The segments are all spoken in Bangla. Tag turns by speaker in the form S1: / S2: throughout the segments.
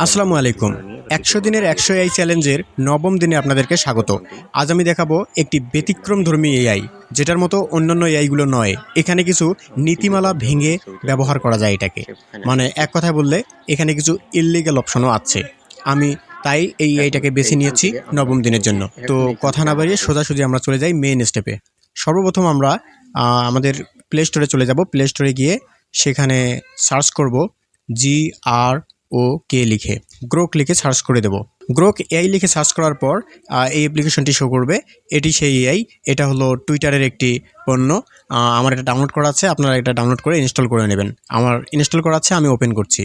S1: আসসালামু আলাইকুম। একশো দিনের একশো এআই চ্যালেঞ্জের নবম দিনে আপনাদেরকে স্বাগত। আজ আমি দেখাবো একটি ব্যতিক্রমধর্মী এআই যেটার মতো অন্যান্য এআইগুলো নয়। এখানে কিছু নীতিমালা ভেঙে ব্যবহার করা যায় এটাকে। মানে এক কথায় বললে, এখানে কিছু ইললিগাল অপশনও আছে। আমি তাই এই এআইটাকে বেছে নিয়েছি নবম দিনের জন্য। তো কথা না বাড়িয়ে সোজাসুজি আমরা চলে যাই মেইন স্টেপে সর্বপ্রথম আমরা আমাদের প্লে স্টোরে চলে যাব। প্লে স্টোরে গিয়ে সেখানে সার্চ করব জি আর ও কে লিখে। গ্রোক লিখে সার্চ করে দেব। গ্রোক এআই লিখে সার্চ করার পর এই অ্যাপ্লিকেশনটি শো করবে। এটি সেই এআই। এটা হলো টুইটারের একটি পণ্য। আমার এটা ডাউনলোড করা আছে। আপনারা এটা ডাউনলোড করে ইনস্টল করে নেবেন। আমার ইনস্টল করা আছে, আমি ওপেন করছি।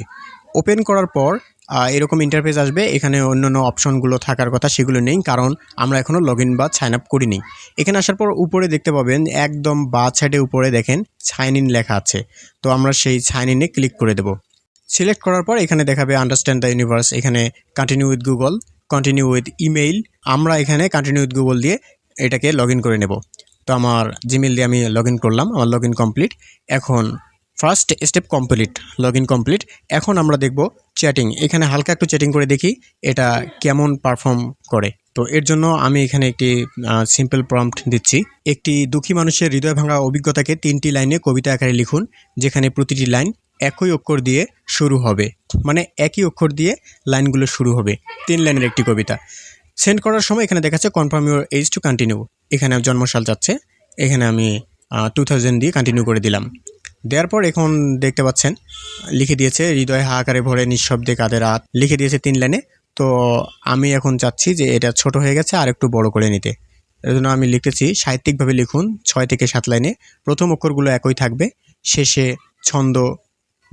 S1: ওপেন করার পর এরকম ইন্টারফেস আসবে। এখানে অন্যান্য অপশনগুলো থাকার কথা সেগুলো নেই, কারণ আমরা এখনও লগ বা সাইন আপ করিনি। এখানে আসার পর উপরে দেখতে পাবেন, একদম বা সাইডে উপরে দেখেন সাইন ইন লেখা আছে। তো আমরা সেই সাইন ইনে ক্লিক করে দেব। সিলেক্ট করার পর এখানে দেখাবে আন্ডারস্ট্যান্ড দ্য ইউনিভার্স এখানে continue with Google continue with email আমরা এখানে কন্টিনিউ উইথ গুগল দিয়ে এটাকে লগ করে নেব। তো আমার জিমেল দিয়ে আমি লগ করলাম, আমার লগ কমপ্লিট এখন first step complete log complete এখন আমরা দেখব চ্যাটিং এখানে হালকা একটু চ্যাটিং করে দেখি এটা কেমন পারফর্ম করে। তো এর জন্য আমি এখানে একটি সিম্পল প্রম্পট দিচ্ছি। একটি দুঃখী মানুষের হৃদয় ভাঙা অভিজ্ঞতাকে তিনটি লাইনে কবিতা আকারে লিখুন, যেখানে প্রতিটি লাইন একই অক্ষর দিয়ে শুরু হবে। মানে একই অক্ষর দিয়ে লাইনগুলো শুরু হবে। তিন লাইনের একটি কবিতা। সেন্ড করার সময় এখানে দেখাচ্ছে confirm your age to continue এখানে জন্মসাল যাচ্ছে। এখানে আমি টু থাউজেন্ড দিয়ে কন্টিনিউ করে দিলাম। দেওয়ার পর এখন দেখতে পাচ্ছেন, লিখে দিয়েছে, হৃদয় হাহাকারে ভরে, নিঃশব্দে কাদের রাত। লিখে দিয়েছে তিন লাইনে। তো আমি এখন চাচ্ছি যে এটা ছোট হয়ে গেছে, আর একটু বড় করে নিতে। এর জন্য আমি লিখতেছি, সাহিত্যিকভাবে লিখুন ছয় থেকে সাত লাইনে। প্রথম অক্ষরগুলো একই থাকবে। শেষে ছন্দ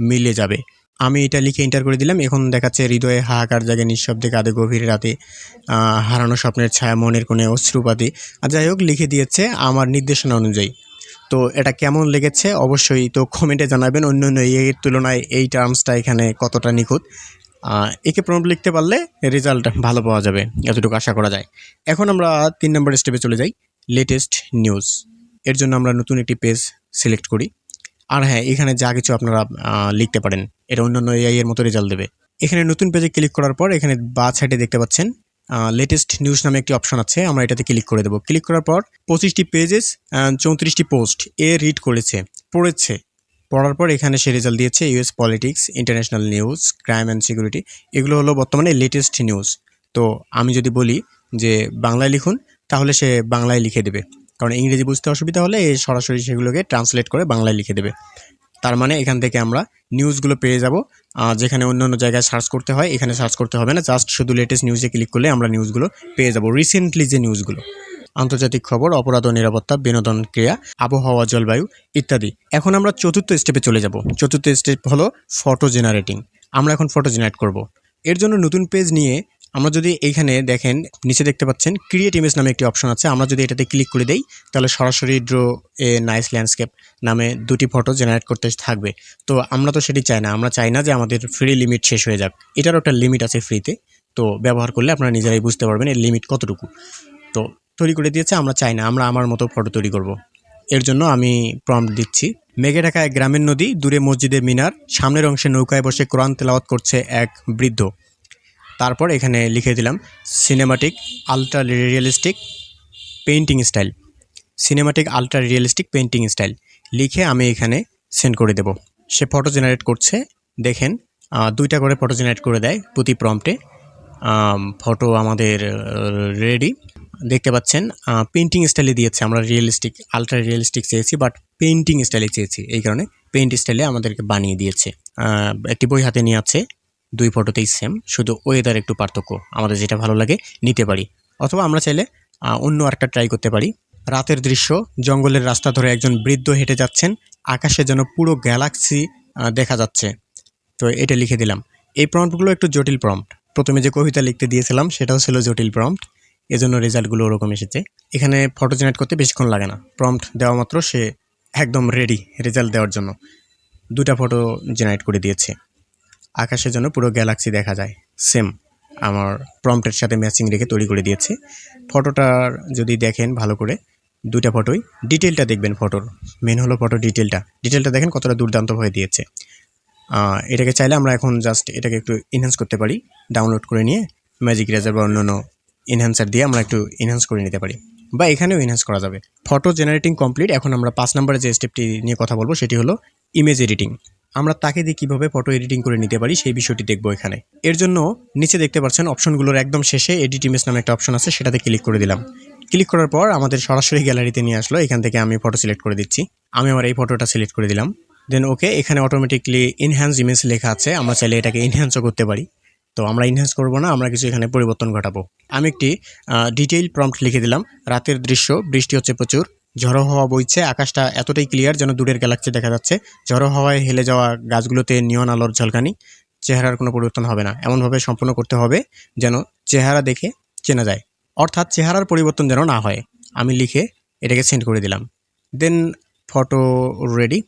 S1: মিলে যাবে। আমি এটা লিখে এন্টার করে দিলাম। এখন দেখাচ্ছে হৃদয়ে হাহাকার জাগে নিঃশব্দে কাঁদে গভীর রাতে। হারানো স্বপ্নের ছায়া মনের কোণে অশ্রুপাতে। আর যাই হোক, লিখে দিয়েছে আমার নির্দেশনা অনুযায়ী। তো এটা কেমন লেগেছে? অবশ্যই তো কমেন্টে জানাবেন। অন্য অন্য এর তুলনায় এই টার্মসটা এখানে কতটা নিখুঁত? একে প্রম্পট লিখতে পারলে রেজাল্ট ভালো পাওয়া যাবে। এতটুকু আশা করা যায়। এখন আমরা তিন নম্বর স্টেপে চলে যাই। লেটেস্ট নিউজ এর জন্য আমরা নতুন একটি পেজ সিলেক্ট করি। আর হ্যাঁ এখানে যা কিছু আপনারা লিখতে পারেন, এটা অন্যান্য এআই এর মতো রেজাল্ট দেবে। এখানে নতুন পেজে ক্লিক করার পর, এখানে বা সাইডে দেখতে পাচ্ছেন লেটেস্ট নিউজ নামে একটি অপশন আছে, আমরা এটাতে ক্লিক করে দেবো। ক্লিক করার পর, পঁচিশটি পেজেস চৌত্রিশটি পোস্ট এ রিড করেছে, পড়েছে। পড়ার পর এখানে সে রেজাল্ট দিয়েছে US politics international news crime and security এগুলো হলো বর্তমানে লেটেস্ট নিউজ তো আমি যদি বলি যে বাংলায় লিখুন, তাহলে সে বাংলায় লিখে দেবে। কারণ ইংরেজি বুঝতে অসুবিধা হলে সরাসরি সেগুলোকে ট্রান্সলেট করে বাংলায় লিখে দেবে। তার মানে এখান থেকে আমরা নিউজগুলো পেয়ে যাব। যেখানে অন্য অন্য জায়গায় সার্চ করতে হয়, এখানে সার্চ করতে হবে না। জাস্ট শুধু লেটেস্ট নিউজে ক্লিক করলে আমরা নিউজগুলো পেয়ে যাব। রিসেন্টলি যে নিউজগুলো আন্তর্জাতিক খবর, অপরাধ ও নিরাপত্তা, বিনোদন, ক্রিয়া, আবহাওয়া, জলবায়ু ইত্যাদি। এখন আমরা চতুর্থ স্টেপে চলে যাব। চতুর্থ স্টেপ হলো ফটো জেনারেটিং আমরা এখন ফটো জেনারেট করব। এর জন্য নতুন পেজ নিয়ে আমরা যদি এইখানে দেখেন, নিচে দেখতে পাচ্ছেন ক্রিয়েট ইমেজ নামে একটি অপশন আছে। আমরা যদি এটাতে ক্লিক করে দেই, তাহলে সরাসরি ড্র এ নাইস ল্যান্ডস্কেপ নামে দুটি ফটো জেনারেট করতে থাকবে। তো আমরা তো সেটি চাই না, আমরা চাই না যে আমাদের ফ্রি লিমিট শেষ হয়ে যাক। এটারও একটা লিমিট আছে ফ্রিতে তো ব্যবহার করলে আপনারা নিজেরাই বুঝতে পারবেন এর লিমিট কতটুকু। তো তৈরি করে দিয়েছে, আমরা চাই না, আমরা আমার মতো ফটো তৈরি করব। এর জন্য আমি প্রম্পট দিচ্ছি। মেঘে ঢাকা এক গ্রামের নদী, দূরে মসজিদের মিনার, সামনের অংশে নৌকায় বসে কোরআন তেলাওয়াত করছে এক বৃদ্ধ। তারপর এখানে লিখে দিলাম cinematic ultra realistic painting style cinematic ultra realistic painting style লিখে আমি এখানে সেন্ড করে দেব। সে ফটো জেনারেট করছে। দেখেন দুইটা করে ফটো জেনারেট করে দেয় প্রতি প্রম্পটে ফটো আমাদের রেডি দেখতে পাচ্ছেন পেন্টিং স্টাইলে দিয়েছে। আমরা রিয়েলিস্টিক আলট্রা রিয়েলিস্টিক চেয়েছি বাট পেন্টিং স্টাইলে চেয়েছি। এই কারণে পেইন্ট স্টাইলে আমাদেরকে বানিয়ে দিয়েছে। একটি বই হাতে নিয়ে আছে। দুই ফটোতেই সেম শুধু ওয়েদার একটু পার্থক্য, আমাদের যেটা ভালো লাগে নিতে পারি। অথবা আমরা চাইলে অন্য একটা ট্রাই করতে পারি। রাতের দৃশ্য, জঙ্গলের রাস্তা ধরে একজন বৃদ্ধ হেঁটে যাচ্ছেন, আকাশে যেন পুরো গ্যালাক্সি দেখা যাচ্ছে। তো এটা লিখে দিলাম। এই প্রম্পটগুলো একটু জটিল প্রম্পট প্রথমে যে কবিতা লিখতে দিয়েছিলাম, সেটাও ছিল জটিল প্রম্পট এজন্য রেজাল্টগুলো ওরকম এসেছে। এখানে ফটো জেনারেট করতে বেশিক্ষণ লাগে না। প্রম্পট দেওয়া মাত্র সে একদম রেডি রেজাল্ট দেওয়ার জন্য। দুটা ফটো জেনারেট করে দিয়েছে। আকাশের জন্য পুরো গ্যালাক্সি দেখা যায়। সেম আমার প্রম্পটের সাথে ম্যাচিং রেখে তৈরি করে দিয়েছে। ফটোটার যদি দেখেন ভালো করে, দুইটা ফটোই ডিটেলটা দেখবেন ফটোর মেন হলো ফটো ডিটেলটা ডিটেলটা দেখেন কতটা দুর্দান্ত হয়ে দিয়েছে। এটাকে চাইলে আমরা এখন জাস্ট এটাকে একটু ইনহ্যান্স করতে পারি। ডাউনলোড করে নিয়ে ম্যাজিক রেজার বা অন্যান্য ইনহ্যান্সার দিয়ে আমরা একটু ইনহ্যান্স করে নিতে পারি। বা এখানেও ইনহ্যান্স করা যাবে। ফটো জেনারেটিং কমপ্লিট এখন আমরা পাঁচ নম্বরে যে স্টেপটি নিয়ে কথা বলব, সেটি হলো ইমেজ এডিটিং আমরা তাকে দিয়ে কীভাবে ফটো এডিটিং করে নিতে পারি সেই বিষয়টি দেখব এখানে। এর জন্য নিচে দেখতে পাচ্ছেন অপশনগুলোর একদম শেষে এডিট ইমেজ নামে একটা অপশন আছে, সেটাতে ক্লিক করে দিলাম। ক্লিক করার পর আমাদের সরাসরি গ্যালারিতে নিয়ে আসলো, এখান থেকে আমি ফটো সিলেক্ট করে দিচ্ছি। আমি আমার এই ফটোটা সিলেক্ট করে দিলাম। দেন ওকে এখানে অটোমেটিকলি ইনহ্যান্স ইমেজ লেখা আছে, আমরা চাইলে এটাকে ইনহ্যান্সও করতে পারি। তো আমরা ইনহ্যান্স করব না, আমরা কিছু এখানে পরিবর্তন ঘটাবো। আমি একটি ডিটেইল প্রম্পট লিখে দিলাম। রাতের দৃশ্য, বৃষ্টি হচ্ছে প্রচুর। ঝড়ো হাওয়া বইছে, আকাশটা এতটাই ক্লিয়ার যেন দূরের গ্যালাক্সি দেখা যাচ্ছে। ঝড়ো হাওয়ায় হেলে যাওয়া গাছগুলোতে নিয়ন আলোর ঝলকানি, চেহারার কোনো পরিবর্তন হবে না। এমনভাবে সম্পূর্ণ করতে হবে যেন চেহারা দেখে চেনা যায়। অর্থাৎ চেহারার পরিবর্তন যেন না হয়। আমি লিখে এটাকে সেন্ড করে দিলাম। দেন ফটো রেডি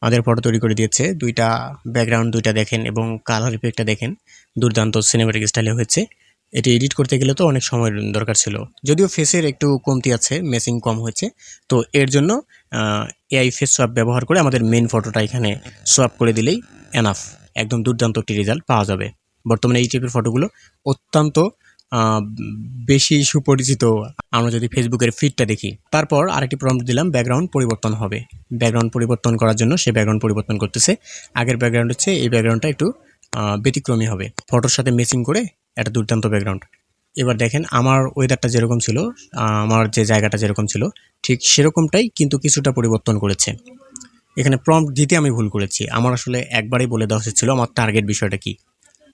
S1: আমাদের ফটো তৈরি করে দিয়েছে। দুইটা ব্যাকগ্রাউন্ড দুইটা দেখেন এবং কালার ইফেক্টটা দেখেন। দুর্দান্ত সিনেমাটিক স্টাইলে হয়েছে। এটি এডিট করতে গেলে তো অনেক সময় দরকার ছিল। যদিও ফেসের একটু কমতি আছে মেসিং কম হয়েছে। তো এর জন্য এআই ফেস সোয়াপ ব্যবহার করে আমাদের মেন ফটোটা এখানে সোয়াপ করে দিলেই এনাফ একদম দুর্দান্ত একটি রেজাল্ট পাওয়া যাবে। বর্তমানে এই টাইপের ফটোগুলো অত্যন্ত বেশি সুপরিচিত। আমরা যদি ফেসবুকের ফিডটা দেখি, তারপর আরেকটি প্রম্পট দিলাম ব্যাকগ্রাউন্ড পরিবর্তন হবে। ব্যাকগ্রাউন্ড পরিবর্তন করার জন্য সে ব্যাকগ্রাউন্ড পরিবর্তন করতেছে। আগের ব্যাকগ্রাউন্ড হচ্ছে, এই ব্যাকগ্রাউন্ডটা একটু ব্যতিক্রমী হবে। ফটোর সাথে ম্যাচিং করে একটা দুর্দান্ত ব্যাকগ্রাউন্ড এবার দেখেন আমার ওয়েদারটা যেরকম ছিল আমার যে জায়গাটা যেরকম ছিল, ঠিক সেরকমটাই কিন্তু কিছুটা পরিবর্তন করেছে। এখানে প্রম্পট দিতে আমি ভুল করেছি। আমার আসলে একবারেই বলে দেওয়া উচিত ছিল আমার টার্গেট বিষয়টা কি।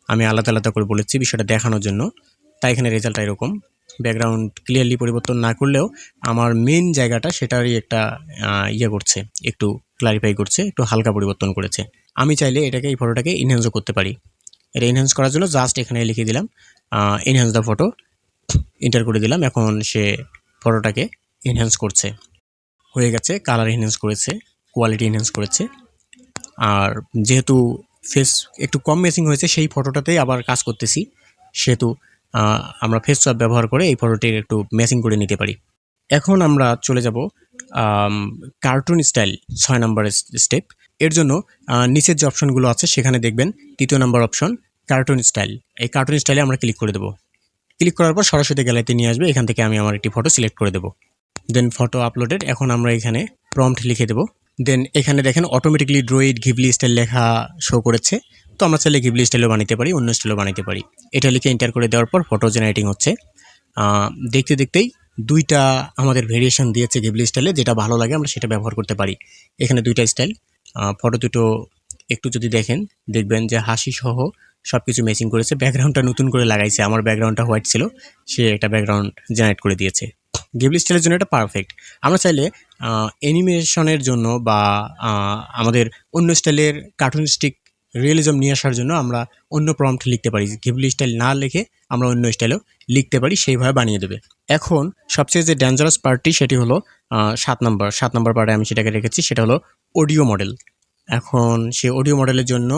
S1: আমি আলাদা আলাদা করে বলেছি বিষয়টা দেখানোর জন্য, তাই এখানে রেজাল্টটা এরকম। ব্যাকগ্রাউন্ড ক্লিয়ারলি পরিবর্তন না করলেও আমার মেন জায়গাটা সেটারই একটা ইয়ে করছে, একটু ক্লারিফাই করছে, একটু হালকা পরিবর্তন করেছে। আমি চাইলে এটাকে, এই ফটোটাকে ইনহ্যান্সও করতে পারি। এটা এনহ্যান্স করার জন্য জাস্ট এখানে লিখে দিলাম ইনহ্যান্স দ্য ফটো এন্টার করে দিলাম, এখন সে ফটোটাকে ইনহ্যান্স করছে। হয়ে গেছে কালার এনহ্যান্স করেছে কোয়ালিটি ইনহ্যান্স করেছে। আর যেহেতু ফেস একটু কম মেসিং হয়েছে, সেই ফটোটাতেই আবার কাজ করতেছি। সেহেতু আমরা ফেস সোয়াপ ব্যবহার করে এই ফটোটির একটু ম্যাচিং করে নিতে পারি। এখন আমরা চলে যাব কার্টুন স্টাইল ছয় নম্বরের স্টেপ এর জন্য নিচের যে অপশনগুলো আছে সেখানে দেখবেন তৃতীয় নম্বর অপশন কার্টুন স্টাইল এই কার্টুন স্টাইলে আমরা ক্লিক করে দেবো। ক্লিক করার পর সরাসরি গ্যালারিতে নিয়ে আসবে, এখান থেকে আমি আমার একটি ফটো সিলেক্ট করে দেবো। দেন ফটো আপলোডেড এখন আমরা এখানে প্রম্পট লিখে দেবো। দেন এখানে দেখেন অটোমেটিকলি ড্রয়েড ঘিবলি স্টাইল লেখা শো করেছে। তো আমরা চাইলে ঘিবলি স্টাইলও বানাতে পারি, অন্য স্টাইলও বানাতে পারি। এটা লিখে এন্টার করে দেওয়ার পর ফটো জেনারেটিং হচ্ছে। দেখতে দেখতেই দুইটা আমাদের ভেরিয়েশন দিয়েছে ঘিবলি স্টাইলে যেটা ভালো লাগে আমরা সেটা ব্যবহার করতে পারি। এখানে দুইটা স্টাইল ফটো দুটো একটু যদি দেখেন, দেখবেন যে হাসি সহ সব কিছু ম্যাচিং করেছে। ব্যাকগ্রাউন্ডটা নতুন করে লাগাইছে। আমার ব্যাকগ্রাউন্ডটা হোয়াইট ছিল, সে একটা ব্যাকগ্রাউন্ড জেনারেট করে দিয়েছে। গিবলি স্টাইলের জন্য এটা পারফেক্ট আমরা চাইলে অ্যানিমেশনের জন্য বা আমাদের অন্য স্টাইলের কার্টুনিস্টিক রিয়েলিজম নিয়ে আসার জন্য আমরা অন্য প্রম্পট লিখতে পারি। গিবলি স্টাইল না লিখে আমরা অন্য স্টাইলেও লিখতে পারি, সেইভাবে বানিয়ে দেবে। এখন সবচেয়ে যে ডেঞ্জারাস পার্টটি সেটি হলো সাত নম্বর সাত নম্বর পার্টে আমি সেটাকে রেখেছি, সেটা হলো অডিও মডেল এখন সে অডিও মডেলের জন্য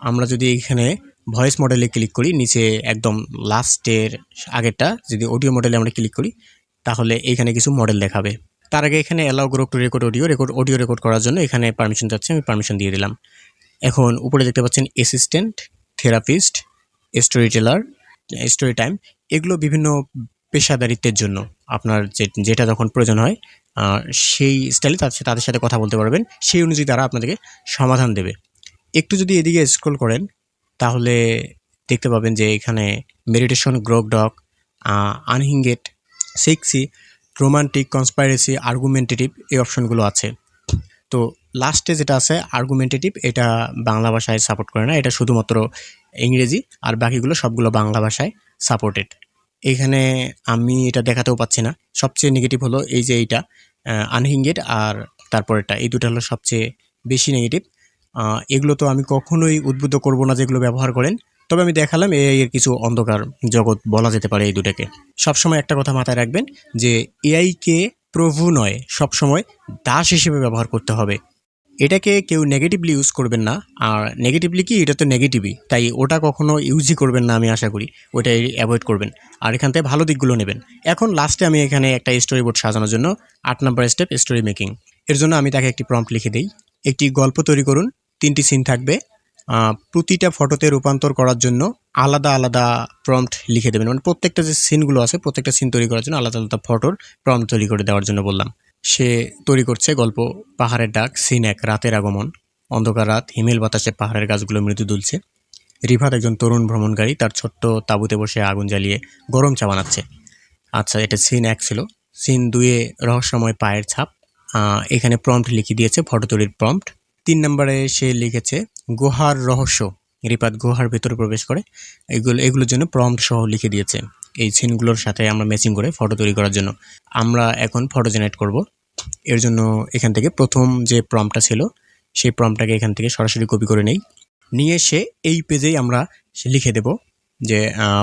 S1: আমরা যদি এখানে ভয়েস মডেলে ক্লিক করি, নিচে একদম লাস্টের আগেরটা যদি অডিও মডেলে আমরা ক্লিক করি, তাহলে এইখানে কিছু মডেল দেখাবে। তার আগে এখানে allow group to record audio record audio record করার জন্য এখানে পারমিশন যাচ্ছে আমি পারমিশন দিয়ে দিলাম। এখন উপরে দেখতে পাচ্ছেন assistant therapist storyteller story time এগুলো বিভিন্ন পেশাদারিত্বের জন্য। আপনার যেটা যখন প্রয়োজন হয় সেই স্টাইলে তাদের তাদের সাথে কথা বলতে পারবেন। সেই অনুযায়ী তারা আপনাদেরকে সমাধান দেবে। একটু যদি এদিকে স্ক্রল করেন, তাহলে দেখতে পাবেন যে এখানে meditation Grok doc unhinged sexy romantic conspiracy argumentative এই অপশনগুলো আছে। তো লাস্টে যেটা আছে আর্গুমেন্টেটিভ এটা বাংলা ভাষায় সাপোর্ট করে না। এটা শুধুমাত্র ইংরেজি, আর বাকিগুলো সবগুলো বাংলা ভাষায় সাপোর্টেড এখানে আমি এটা দেখাতেও পাচ্ছি না। সবচেয়ে নেগেটিভ হলো এই যে এইটা আনহিঙ্গেড আর তারপরেরটা। এই দুটো হলো সবচেয়ে বেশি নেগেটিভ এগুলো তো আমি কখনোই উদ্বুদ্ধ করব না যেগুলো ব্যবহার করেন। তবে আমি দেখালাম এআই এর কিছু অন্ধকার জগৎ বলা যেতে পারে এই দুটাকে। সবসময় একটা কথা মাথায় রাখবেন যে এআইকে প্রভু নয়, সবসময় দাস হিসেবে ব্যবহার করতে হবে। এটাকে কেউ নেগেটিভলি ইউজ করবেন না। আর নেগেটিভলি কি? এটা তো নেগেটিভই তাই ওটা কখনো ইউজই করবেন না আমি আশা করি। ওটাই অ্যাভয়েড করবেন। আর এখান থেকে ভালো দিকগুলো নেবেন। এখন লাস্টে আমি এখানে একটা স্টোরি বোর্ড সাজানোর জন্য আট নম্বর স্টেপ স্টোরি মেকিং এর জন্য আমি তাকে একটি প্রম্পট লিখে দিই। একটি গল্প তৈরি করুন। তিনটি সিন থাকবে। প্রতিটা ফটোতে রূপান্তর করার জন্য আলাদা আলাদা প্রম্পট লিখে দেবেন। মানে প্রত্যেকটা যে সিনগুলো আছে, প্রত্যেকটা সিন তৈরি করার জন্য আলাদা আলাদা ফটোর প্রম্পট তৈরি করে দেওয়ার জন্য বললাম। সে তৈরি করছে গল্প, পাহাড়ের ডাক, সিন এক, রাতের আগমন। অন্ধকার রাত, হিমেল বাতাসে পাহাড়ের গাছগুলো মৃদু দুলছে। রিফাত একজন তরুণ ভ্রমণকারী তার ছোট্ট তাঁবুতে বসে আগুন জ্বালিয়ে গরম চা বানাচ্ছে। আচ্ছা এটা সিন এক ছিল। সিন দুয়ে রহস্যময় পায়ের ছাপ এখানে প্রম্পট লিখে দিয়েছে, ফটো তৈরির প্রম্পট। তিন নম্বরে সে লিখেছে, গুহার রহস্য। রিপাত গুহার ভেতরে প্রবেশ করে। এগুলো, এগুলোর জন্য প্রম্পট সহ লিখে দিয়েছে। এই সিনগুলোর সাথে আমরা ম্যাচিং করে ফটো তৈরি করার জন্য। আমরা এখন ফটো জেনারেট করব। এর জন্য এখান থেকে প্রথম যে প্রম্পটটা ছিল, সেই প্রম্পটটাকে এখান থেকে সরাসরি কপি করে নেই। নিয়ে এসে এই পেজেই আমরা লিখে দেব যে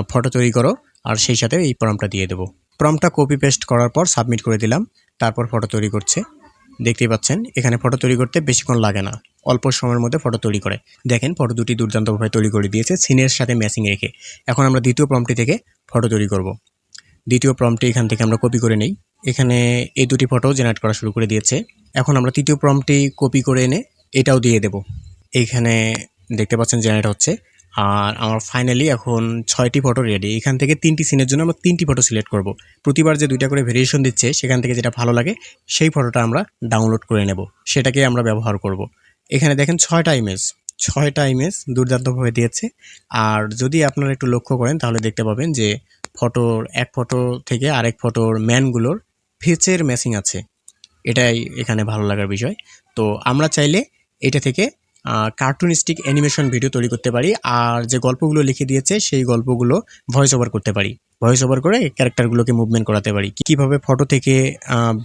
S1: ফটো তৈরি করো আর সেই সাথে এই প্রম্পটটা দিয়ে দেবো। প্রম্পটটা কপি পেস্ট করার পর সাবমিট করে দিলাম, তারপর ফটো তৈরি করছে। দেখতেই পাচ্ছেন, এখানে ফটো তৈরি করতে বেশিক্ষণ লাগে না, অল্প সময়ের মধ্যে ফটো তৈরি করে। দেখেন ফটো দুটি দুর্দান্তভাবে তৈরি করে দিয়েছে সিনের সাথে ম্যাচিং রেখে। এখন আমরা দ্বিতীয় প্রম্পটি থেকে ফটো তৈরি করব। দ্বিতীয় প্রম্পটি এখান থেকে আমরা কপি করে নেই। এখানে এই দুটি ফটো জেনারেট করা শুরু করে দিয়েছে। এখন আমরা তৃতীয় প্রম্পটি কপি করে এনে এটাও দিয়ে দেব। এইখানে দেখতে পাচ্ছেন জেনারেট হচ্ছে। আর আমার ফাইনালি এখন ছয়টি ফটো রেডি এখান থেকে তিনটি সিনের জন্য আমরা তিনটি ফটো সিলেক্ট করব। প্রতিবার যে দুইটা করে ভেরিয়েশন দিচ্ছে, সেখান থেকে যেটা ভালো লাগে, সেই ফটোটা আমরা ডাউনলোড করে নেব। সেটাকে আমরা ব্যবহার করব। এখানে দেখেন ছয়টা ইমেজ ছয়টা ইমেজ দুর্দান্তভাবে দিয়েছে। আর যদি আপনারা একটু লক্ষ্য করেন, তাহলে দেখতে পাবেন যে ফটোর, এক ফটো থেকে আরেক ফটোর ম্যানগুলোর ফেচের ম্যাচিং আছে। এটাই এখানে ভালো লাগার বিষয়। তো আমরা চাইলে এটা থেকে কার্টুনিস্টিক অ্যানিমেশন ভিডিও তৈরি করতে পারি। আর যে গল্পগুলো লিখে দিয়েছে, সেই গল্পগুলো ভয়েস ওভার করতে পারি। ভয়েস ওভার করে ক্যারেক্টারগুলোকে মুভমেন্ট করাতে পারি। কীভাবে ফটো থেকে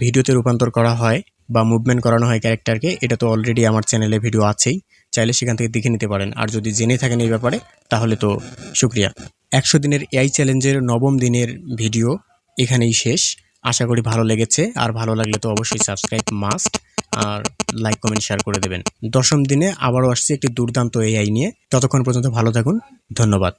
S1: ভিডিওতে রূপান্তর করা হয় বা মুভমেন্ট করানো হয় ক্যারেক্টারকে এটা তো অলরেডি আমার চ্যানেলে ভিডিও আছেই। চাইলে সেখান থেকে দেখে নিতে পারেন। আর যদি জেনে থাকেন এই ব্যাপারে, তাহলে তো শুক্রিয়া। একশো দিনের এআই চ্যালেঞ্জের নবম দিনের ভিডিও এখানেই শেষ। আশা করি ভালো লেগেছে, আর ভালো লাগলে তো অবশ্যই সাবস্ক্রাইব মাস্ট আর লাইক কমেন্ট শেয়ার করে দেবেন। দশম দিনে আবারও আসছি একটি দুর্দান্ত এআই নিয়ে। ততক্ষণ পর্যন্ত ভালো থাকুন, ধন্যবাদ।